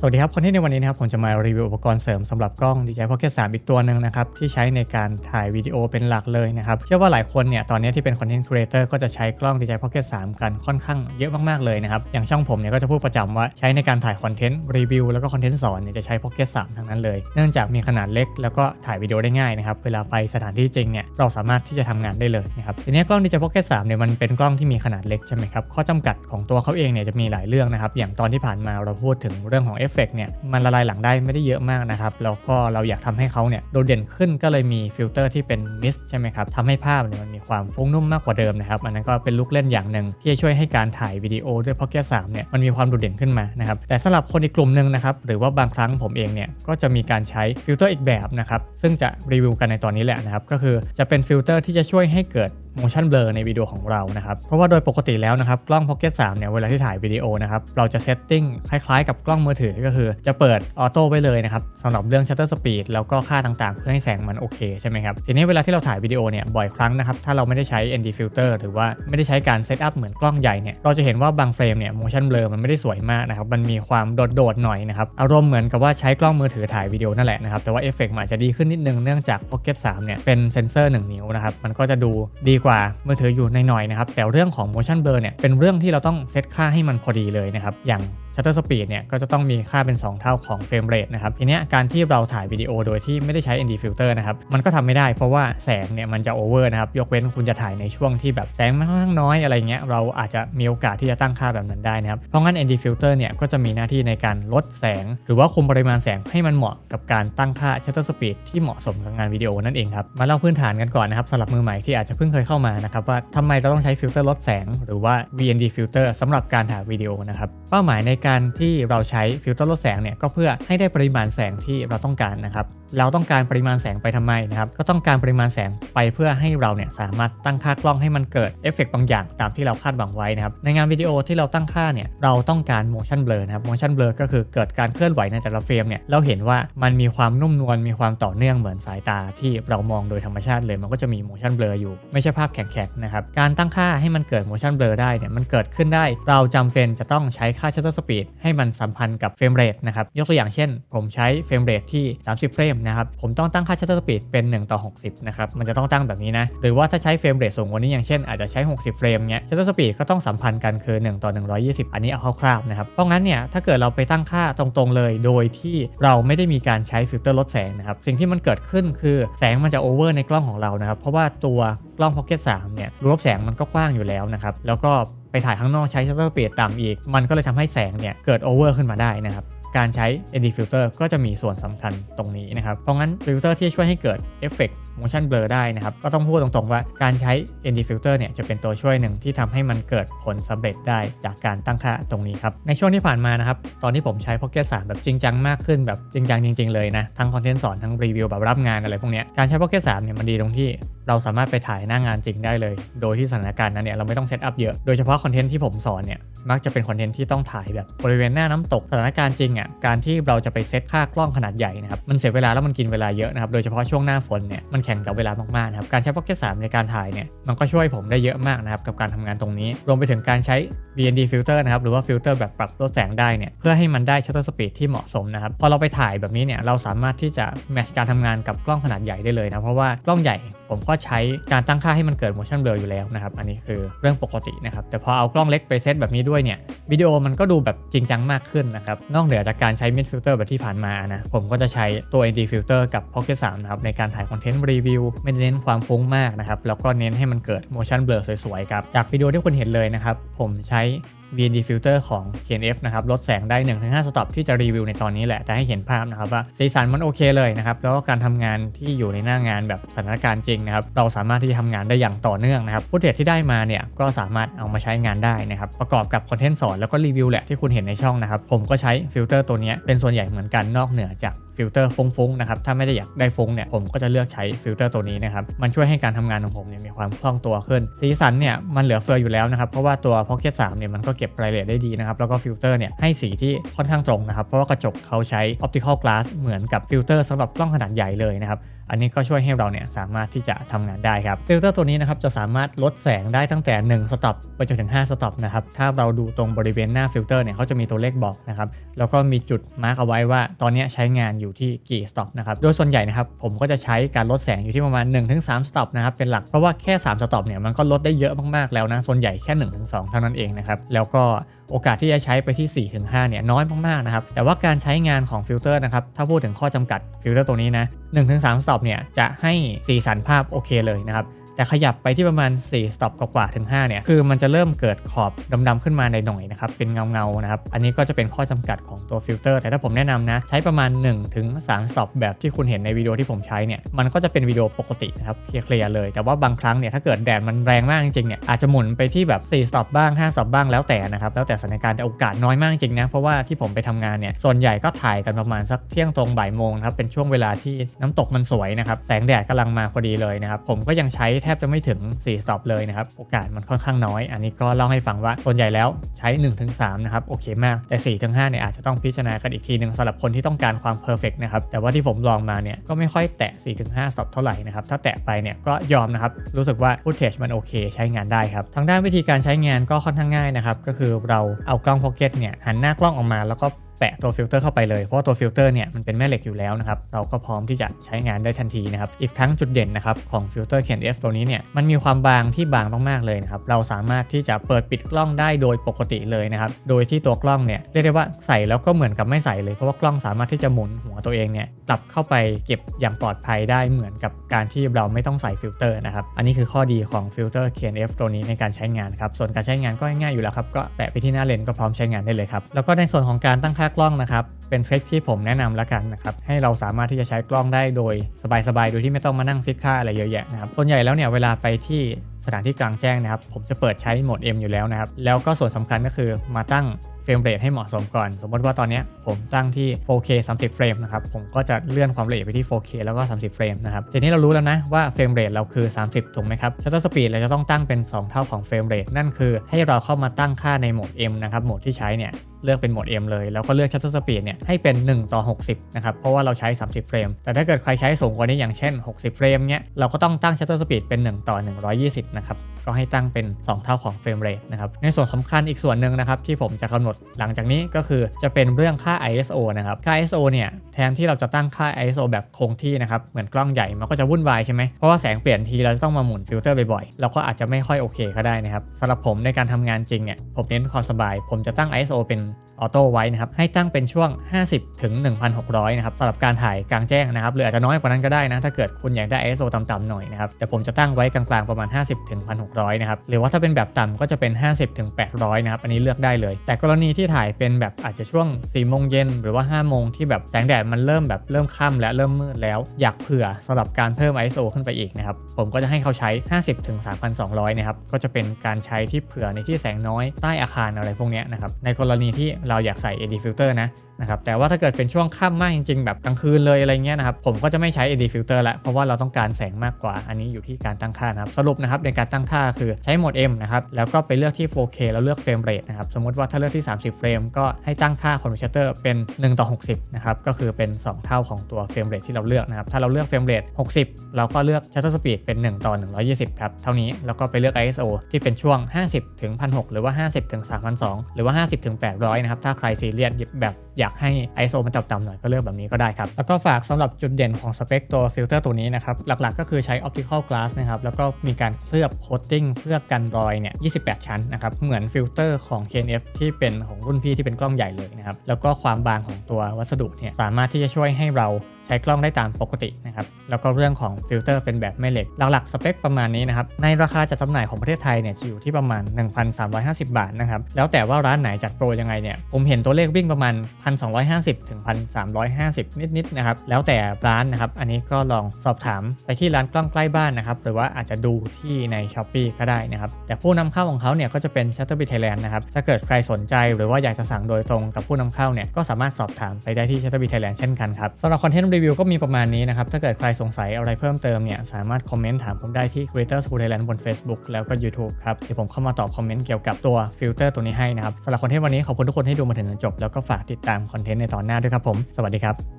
สวัสดีครับคนที่ในวันนี้นะครับผมจะมารีวิวอุปกรณ์เสริมสำหรับกล้อง DJI Pocket 3 อีกตัวหนึ่งนะครับที่ใช้ในการถ่ายวิดีโอเป็นหลักเลยนะครับเชื่อว่าหลายคนเนี่ยตอนนี้ที่เป็นคอนเทนต์ครีเอเตอร์ก็จะใช้กล้อง DJI Pocket 3 กันค่อนข้างเยอะมากๆเลยนะครับอย่างช่องผมเนี่ยก็จะพูดประจำว่าใช้ในการถ่ายคอนเทนต์รีวิวแล้วก็คอนเทนต์สอนเนี่ยจะใช้ Pocket 3 ทั้งนั้นเลย เนื่องจากมีขนาดเล็กแล้วก็ถ่ายวิดีโอได้ง่ายนะครับเวลาไปสถานที่จริงเนี่ยเราสามารถที่จะทำงานได้เลยนะครับทีนี้กล้อง DJI Pocket 3 เนี่ยมันเป็นกล้องที่มีขนาดเล็กใช่ไหมครับข้อจำกัดของตัวเขาเองเนี่ยจะมีหลายเรื่องนะครับอย่างตอนที่ผ่านมาเราพูดถึงเรื่องของฟเฟกเนี่ยมันละลายหลังได้ไม่ได้เยอะมากนะครับ แล้วก็เราอยากทำให้เขาเนี่ยโดดเด่นขึ้นก็เลยมีฟิลเตอร์ที่เป็นมิสใช่ไหมครับทำให้ภาพเนี่ยมันมีความฟุ้งนุ่มมากกว่าเดิมนะครับอันนั้นก็เป็นลูกเล่นอย่างหนึ่งที่จะช่วยให้การถ่ายวิดีโอด้วย Pocket 3เนี่ยมันมีความโดดเด่นขึ้นมานะครับแต่สำหรับคนอีกกลุ่มหนึ่งนะครับหรือว่าบางครั้งผมเองเนี่ยก็จะมีการใช้ฟิลเตอร์อีกแบบนะครับซึ่งจะรีวิวกันในตอนนี้แหละนะครับก็คือจะเป็นฟิลเตอร์ที่จะช่วยให้เกิด motion blur ในวิดีโอของเรานะครับเพราะว่าโดยปกติแล้วนะครับกล้อง Pocket 3เนี่ยเวลาที่ถ่ายวิดีโอนะครับเราจะเซตติ้งคล้ายๆ กับกล้องมือถือก็คือ จะเปิดออโต้ไว้เลยนะครับสำหรับเรื่อง shutter speed แล้วก็ค่าต่างๆ เพื่อให้แสงมันโอเคใช่ไหมครับทีนี้เวลาที่เราถ่ายวิดีโอเนี่ยบ่อยครั้งนะครับถ้าเราไม่ได้ใช้ ND filter หรือว่าไม่ได้ใช้การเซตอัพเหมือนกล้องใหญ่เนี่ยเราจะเห็นว่าบางเฟรมเนี่ย motion blur มันไม่ได้สวยมากนะครับมันมีความโดดๆหน่อยนะครับอารมณ์เหมือนกับว่าใช้กล้องมือถือถ่ายวิดีโอนั่นแหละนะครับแต่ว่าเอฟเฟกต์มันอาจจะดีขึ้นนิดนึงเนื่องจาก Pocket 3เนี่ยเป็นเซนเซอร์1นิ้วนะครับมันก็จะดูดีกว่ามือถืออยู่ในหน่อยนะครับแต่เรื่องของ motion blur เนี่ยเป็นเรื่องที่เราต้องเซตค่าให้มันพอดีเลยนะครับอย่าง shutter speed เนี่ยก็จะต้องมีค่าเป็น 2 เท่าของ frame rate นะครับทีเนี้ยการที่เราถ่ายวิดีโอโดยที่ไม่ได้ใช้ ND filter นะครับมันก็ทำไม่ได้เพราะว่าแสงเนี่ยมันจะ over นะครับยกเว้นคุณจะถ่ายในช่วงที่แบบแสงมันค่อนข้างน้อยอะไรเงี้ยเราอาจจะมีโอกาสที่จะตั้งค่าแบบนั้นได้นะครับเพราะงั้น ND filter เนี่ยก็จะมีหน้าที่ในการลดแสง หรือว่าคุมปริมาณแสงให้มันเหมาะกับการตั้งค่า shutter speed ที่เหมาะสมกับงานวิดีโอนั่นเองครับมาเล่าพื้นฐานกันก่อนนะครับสำหรับมือใหม่ที่อาจจะเพิ่งเคยเข้ามานะครับว่าทำไมเราต้องใช้ฟิลเตอร์ลดแสง หรือว่า VND filter สำหรับการถ่ายวิดีโอนะครับเป้าหมายในการที่เราใช้ฟิลเตอร์ลดแสงเนี่ยก็เพื่อให้ได้ปริมาณแสงที่เราต้องการนะครับเราต้องการปริมาณแสงไปทำไมนะครับ ก็ต้องการปริมาณแสงไปเพื่อให้เราเนี่ยสามารถตั้งค่ากล้องให้มันเกิดเอฟเฟกบางอย่างตามที่เราคาดหวังไว้นะครับ ในงานวิดีโอที่เราตั้งค่าเนี่ยเราต้องการ motion blur นะครับ motion blur ก็คือเกิดการเคลื่อนไหวในแต่ละเฟรมเนี่ยเราเห็นว่ามันมีความนุ่มนวลมีความต่อเนื่องเหมือนสายตาที่เรามองโดยธรรมชาติเลย มันก็จะมี motion blur อยู่ ไม่ใช่ภาพแข็งๆนะครับ การตั้งค่าให้มันเกิด motion blur ได้เนี่ยมันเกิดขึ้นได้ เราจำเป็นจะต้องใช้ค่า shutter speed ให้มันสัมพันธ์กับเฟรมเรทนะครับยกตัวอย่างเช่น ผมใช้เฟรมเรทที่ 30 เฟรมนะครับผมต้องตั้งค่า shutter speed เป็น 1 ต่อ 60 นะครับ มันจะต้องตั้งแบบนี้นะ หรือว่าถ้าใช้เฟรมเรทสูงกว่านี้อย่างเช่นอาจจะใช้ 60 เฟรมเนี้ย shutter speed ก็ต้องสัมพันธ์กันคือ 1 ต่อ 120 อันนี้เอาคร่าวๆนะครับ เพราะงั้นเนี่ยถ้าเกิดเราไปตั้งค่าตรงๆเลย โดยที่เราไม่ได้มีการใช้ฟิลเตอร์ลดแสงนะครับสิ่งที่มันเกิดขึ้นคือแสงมันจะโอเวอร์ในกล้องของเรานะครับเพราะว่าตัวกล้อง Pocket 3เนี่ยรูรับแสงมันก็กว้างอยู่แล้วนะครับแล้วก็ไปถ่ายข้างนอกใช้ shutter speed ต่ำอีก มันก็เลยทำให้แสงเนี่ยเกิดโอเวอร์ขึ้นมาได้นะครับ การใช้ ND filter ก็จะมีส่วนสำคัญตรงนี้นะครับ เพราะงั้นฟิลเตอร์ที่ช่วยให้เกิดเอฟเฟกต์ motion blur ได้นะครับ ก็ต้องพูดตรงๆว่าการใช้ ND filter เนี่ยจะเป็นตัวช่วยหนึ่งที่ทำให้มันเกิดผลสำเร็จได้จากการตั้งค่าตรงนี้ครับ ในช่วงที่ผ่านมานะครับ ตอนที่ผมใช้ Pocket 3 แบบจริงจังมากขึ้นแบบจริงจังจริง ๆ เลยนะ ทั้งคอนเทนต์สอนทั้งรีวิวแบบรับงานอะไรพวกเนี้ยการใช้ Pocket 3เนี่ยมันดีตรงที่ เราสามารถไปถ่ายหน้างานจริงได้เลย โดยที่สถานการณ์นั้นเนี่ยเราไม่ต้องเซตอัพเยอะ โดยเฉพาะคอนเทนต์ที่ผมสอนเนี่ยมักจะเป็นคอนเทนต์ที่ต้องถ่ายแบบบริเวณหน้าน้ำตกสถานการณ์จริงอะการที่เราจะไปเซตค่ากล้องขนาดใหญ่นะครับมันเสียเวลาแล้วมันกินเวลาเยอะนะครับโดยเฉพาะช่วงหน้าฝนเนี่ยมันแข่งกับเวลามากๆนะครับการใช้ Pocket 3ในการถ่ายเนี่ยมันก็ช่วยผมได้เยอะมากนะครับกับการทำงานตรงนี้ รวมไปถึงการใช้ BND filter นะครับหรือว่าฟิลเตอร์แบบปรับลดแสงได้เนี่ยเพื่อให้มันได้ shutter speed ที่เหมาะสมนะครับพอเราไปถ่ายแบบนี้เนี่ยเราสามารถที่จะแมชการทำงานกับกล้องขนาดใหญ่ได้เลยนะเพราะว่ากล้องใหญ่ผมก็ใช้การตั้งค่าให้มันเกิด motion blur อยู่แล้วนะครับ อันนี้คือเรื่องปกตินะครับ แต่พอเอากล้องเล็กไปเซตแบบนี้ด้วยเนี่ยวิดีโอมันก็ดูแบบจริงจังมากขึ้นนะครับ นอกเหนือจากการใช้ mid filter แบบที่ผ่านมานะ ผมก็จะใช้ตัว ND filter กับ Pocket 3นะครับในการถ่ายคอนเทนต์รีวิวไม่เน้นความฟุ้งมากนะครับแล้วก็เน้นให้มันเกิด motion blur สวยๆครับจากวิดีโอที่คุณเห็นเลยนะครับผมใช้ VND filter ของ KNF นะครับลดแสงได้ 1-5 สต็อปที่จะรีวิวในตอนนี้แหละ แต่ให้เห็นภาพนะครับว่าสีสันมันโอเคเลยนะครับแล้วก็การทำงานที่อยู่ในหน้างานแบบสถานการณ์จริงนะครับเราสามารถที่จะทำงานได้อย่างต่อเนื่องนะครับฟุตเทจที่ได้มาเนี่ยก็สามารถเอามาใช้งานได้นะครับประกอบกับคอนเทนต์สอนแล้วก็รีวิวแหละที่คุณเห็นในช่องนะครับผมก็ใช้ฟิลเตอร์ตัวนี้เป็นส่วนใหญ่เหมือนกันนอกเหนือจาก ฟิลเตอร์ฟุ้งๆนะครับถ้าไม่ได้อยากได้ฟุ้งเนี่ยผมก็จะเลือกใช้ฟิลเตอร์ตัวนี้นะครับมันช่วยให้การทำงานของผมเนี่ยมีความคล่องตัวขึ้น สีสันเนี่ยมันเหลือเฟืออยู่แล้วนะครับเพราะว่าตัว Pocket 3เนี่ยมันก็เก็บรายละเอียดได้ดีนะครับแล้วก็ฟิลเตอร์เนี่ยให้สีที่ค่อนข้างตรงนะครับเพราะว่ากระจกเขาใช้ Optical Glass เหมือนกับฟิลเตอร์สำหรับกล้องขนาดใหญ่เลยนะครับ อันนี้ก็ช่วยให้เราเนี่ยสามารถที่จะทำงานได้ครับฟิลเตอร์ตัวนี้นะครับจะสามารถลดแสงได้ตั้งแต่ 1 สต็อปไปจนถึง 5 สต็อปนะครับถ้าเราดูตรงบริเวณหน้าฟิลเตอร์เนี่ยเขาจะมีตัวเลขบอกนะครับแล้วก็มีจุดมาร์กเอาไว้ว่า ตอนนี้ใช้งานอยู่ที่กี่สต็อปนะครับโดยส่วนใหญ่นะครับผมก็จะใช้การลดแสงอยู่ที่ประมาณ 1-3สต็อปนะครับเป็นหลักเพราะว่าแค่ 3 สต็อปเนี่ยมันก็ลดได้เยอะมากๆแล้วนะส่วนใหญ่แค่ 1-2 เท่านั้นเองนะครับแล้วก็ โอกาสที่จะใช้ไปที่ 4-5 เนี่ยน้อยมากๆนะครับ แต่ว่าการใช้งานของฟิลเตอร์นะครับ ถ้าพูดถึงข้อจำกัดฟิลเตอร์ตัวนี้นะ1-3สต็อปเนี่ยจะให้สีสันภาพโอเคเลยนะครับ แต่ขยับไปที่ประมาณ4สต็อปกว่าถึง5เนี่ยคือมันจะเริ่มเกิดขอบดำๆขึ้นมาในหน่อยนะครับเป็นเงาๆนะครับอันนี้ก็จะเป็นข้อจำกัดของตัวฟิลเตอร์แต่ถ้าผมแนะนำนะใช้ประมาณ1ถึง3สต็อปแบบที่คุณเห็นในวิดีโอที่ผมใช้เนี่ยมันก็จะเป็นวิดีโอปกตินะครับเคลียร์เลย แต่ว่าบางครั้งเนี่ยถ้าเกิดแดดมันแรงมากจริงเนี่ยอาจจะหมุนไปที่แบบ4สต็อปบ้าง5สต็อปบ้างแล้วแต่นะครับแล้วแต่สถานการณ์แต่โอกาสน้อยมากจริงนะเพราะว่าที่ผมไปทำงานเนี่ยส่วนใหญ่ก็ถ่ายกันประมาณสักเที่ยงตรงบ่ายโมงนะครับเป็นช่วงเวลาที่น้ำตกมันสวยนะครับแสงแดดกำลังมาพอดีเลยนะครับผมก็ยังใช้ทบจะไม่ถึง4สต็อปเลยนะครับ โอกาสมันค่อนข้างน้อย อันนี้ก็เล่าให้ฟังว่าส่วนใหญ่แล้วใช้ 1-3 นะครับ โอเคมาก แต่ 4-5 เนี่ยอาจจะต้องพิจารณากันอีกทีหนึ่งสำหรับคนที่ต้องการความเพอร์เฟกนะครับ แต่ว่าที่ผมลองมาเนี่ยก็ไม่ค่อยแตะ 4-5สต็อปเท่าไหร่นะครับ ถ้าแตะไปเนี่ยก็ยอมนะครับ รู้สึกว่าฟุตเทจมันโอเค ใช้งานได้ครับ ทางด้านวิธีการใช้งานก็ค่อนข้างง่ายนะครับ ก็คือเราเอากล้อง Pocket เนี่ยหันหน้ากล้องออกมาแล้วก็ แปะตัวฟิลเตอร์เข้าไปเลย เพราะว่าตัวฟิลเตอร์เนี่ยมันเป็นแม่เหล็กอยู่แล้วนะครับ เราก็พร้อมที่จะใช้งานได้ทันทีนะครับ อีกทั้งจุดเด่นนะครับของฟิลเตอร์ Ken F ตัวนี้เนี่ยมันมีความบางที่บางมากๆเลยนะครับ เราสามารถที่จะเปิดปิดกล้องได้โดยปกติเลยนะครับ โดยที่ตัวกล้องเนี่ยเรียกได้ว่าใส่แล้วก็เหมือนกับไม่ใส่เลย เพราะว่ากล้องสามารถที่จะหมุนหัวตัวเองเนี่ยกลับเข้าไปเก็บอย่างปลอดภัยได้เหมือนกับการที่เราไม่ต้องใส่ฟิลเตอร์นะครับ อันนี้คือข้อดีของฟิลเตอร์ KNF ตัวนี้ในการใช้งานครับ ส่วนการใช้งานก็ง่ายอยู่แล้วครับ ก็แปะไปที่หน้าเลนก็พร้อมใช้งานได้เลยครับ แล้วก็ในส่วนของการตั้งค่ากล้องนะครับ เป็นเทรคที่ผมแนะนำแล้วกันนะครับ ให้เราสามารถที่จะใช้กล้องได้โดยสบายๆ โดยที่ไม่ต้องมานั่งฟิกค่าอะไรเยอะแยะนะครับ ส่วนใหญ่แล้วเนี่ยเวลาไปที่สถานที่กลางแจ้งนะครับ ผมจะเปิดใช้โหมด M อยู่แล้วนะครับ แล้วก็ส่วนสำคัญก็คือมาตั้งเฟรมเรทให้เหมาะสมก่อน สมมติว่าตอนนี้ผมตั้งที่ 4K 30 เฟรมนะครับ ผมก็จะเลื่อนความละเอียดไปที่ 4K แล้วก็ 30 เฟรมนะครับทีนี้เรารู้แล้วนะว่าเฟรมเรทเราคือ 30 ถูกไหมครับชัตเตอร์สปีดเราจะต้องตั้งเป็น 2 เท่าของเฟรมเรทนั่นคือให้เราเข้ามาตั้งค่าในโหมด M นะครับ โหมดที่ใช้เนี่ยเลือกเป็นโหมด M เลย แล้วก็เลือก Shutter Speed เนี่ยให้เป็น 1 ต่อ 60 นะครับ เพราะว่าเราใช้ 30 เฟรม แต่ถ้าเกิดใครใช้สูงกว่านี้อย่างเช่น 60 เฟรมเนี่ยเราก็ต้องตั้ง Shutter Speed เป็น 1 ต่อ 120 นะครับ ก็ให้ตั้งเป็น 2 เท่าของเฟรมเรทนะครับ ในส่วนสำคัญอีกส่วนหนึ่งนะครับที่ผมจะกำหนดหลังจากนี้ก็คือจะเป็นเรื่องค่า ISO นะครับ ค่า ISO เนี่ยแทนที่เราจะตั้งค่า ISO แบบคงที่นะครับ เหมือนกล้องใหญ่มันก็จะวุ่นวายใช่ไหมเพราะว่าแสงเปลี่ยนทีเราจะต้องมาหมุนฟิลเตอร์บ่อยๆ เราก็อาจจะไม่ค่อยโอเคก็ได้นะครับสำหรับผมในการทำงานจริงเนี่ยผมเน้นความสบาย ผมจะตั้ง ISO เป็น ออโต้ไว้นะครับให้ตั้งเป็นช่วง 50 ถึง 1,600 นะครับสำหรับการถ่ายกลางแจ้งนะครับหรืออาจจะน้อยกว่านั้นก็ได้นะถ้าเกิดคุณอยากได้ ISO ต่ำๆหน่อยนะครับแต่ผมจะตั้งไว้กลางๆประมาณ 50 ถึง 1,600 นะครับหรือว่าถ้าเป็นแบบต่ำก็จะเป็น 50 ถึง 800 นะครับอันนี้เลือกได้เลย แต่กรณีที่ถ่ายเป็นแบบอาจจะช่วง4โมงเย็นหรือว่า 5 โมงที่แบบแสงแดดมันเริ่มแบบเริ่มค่ำและเริ่มมืดแล้ว อยากเผื่อสำหรับการเพิ่ม ISO ขึ้นไปอีกนะครับผมก็จะให้เขาใช้ 50 ถึง 3,200 นะครับก็จะเป็นการใช้ที่เผื่อในที่แสงน้อยใต้อาคารอะไรพวกนี้นะครับในกรณีที่เราอยากใส่ AD filter นะ นะครับแต่ว่าถ้าเกิดเป็นช่วงค่ำมากจริง ๆ แบบกลางคืนเลยอะไรเงี้ยนะครับผมก็จะไม่ใช้ AD filter ละเพราะว่าเราต้องการแสงมากกว่า อันนี้อยู่ที่การตั้งค่านะครับสรุปนะครับในการตั้งค่าคือใช้โหมด M นะครับแล้วก็ไปเลือกที่ 4K แล้วเลือกเฟรมเรทนะครับสมมติว่าถ้าเลือกที่ 30 เฟรมก็ให้ตั้งค่า conversion shutter เป็น1ต่อ60นะครับก็คือเป็น 2 เท่าของตัวเฟรมเรทที่เราเลือกนะครับถ้าเราเลือกเฟรมเรท60 เราก็เลือก shutter speed เป็น1ต่อ120ครับเท่านี้แล้วก็ไปเลือก ISO ที่เป็นช่วง 50ถึง1,600หรือว่า 50ถึง3,200หรือว่า 50ถึง800นะครับถ้าใครซีเรียสแบบ อยากให้ ISO มันต่ำๆหน่อยก็เลือกแบบนี้ก็ได้ครับ แล้วก็ฝากสำหรับจุดเด่นของสเปคตัวฟิลเตอร์ตัวนี้นะครับ หลักๆก็คือใช้ optical glass นะครับ แล้วก็มีการเคลือบโคตติ้งเพื่อกันรอยเนี่ย 28 ชั้นนะครับ เหมือนฟิลเตอร์ของ KNF ที่เป็นของรุ่นพี่ที่เป็นกล้องใหญ่เลยนะครับ แล้วก็ความบางของตัววัสดุเนี่ยสามารถที่จะช่วยให้เรา ใช้กล้องได้ตามปกตินะครับแล้วก็เรื่องของฟิลเตอร์เป็นแบบแม่เหล็กหลักๆสเปคประมาณนี้นะครับในราคาจัดจำหน่ายของประเทศไทยเนี่ยจะอยู่ที่ประมาณ 1,350 บาทนะครับแล้วแต่ว่าร้านไหนจัดโปรยังไงเนี่ยผมเห็นตัวเลขวิ่งประมาณ 1,250 ถึง 1,350 นิดๆนะครับแล้วแต่ร้านนะครับอันนี้ก็ลองสอบถามไปที่ร้านกล้องใกล้บ้านนะครับหรือว่าอาจจะดูที่ใน s h อ p e e ก็ได้นะครับแต่ผู้นำเข้าของเขาเนี่ยก็จะเป็น Shutterbit Thailand นะครับถ้าเกิดใครสนใจหรือว่าอยากจะสั่งโดยตรงกับผู้นำเข้าเนี่ยก็สามารถสอบถามไปได้ที่ Shutterbit Thailand เช่นกันครับสำหรับคอนเทนต์รีวิวก็มีประมาณนี้นะครับ ถ้าเกิดใครสงสัยอะไรเพิ่มเติมเนี่ย สามารถคอมเมนต์ถามผมได้ที่ Creator School Thailand บน Facebook แล้วก็ YouTube ครับ เดี๋ยวผมเข้ามาตอบคอมเมนต์เกี่ยวกับตัวฟิลเตอร์ตัวนี้ให้นะครับสำหรับคอนเทนต์วันนี้ขอบคุณทุกคนที่ดูมาถึงจนจบแล้วก็ฝากติดตามคอนเทนต์ในตอนหน้าด้วยครับผม สวัสดีครับ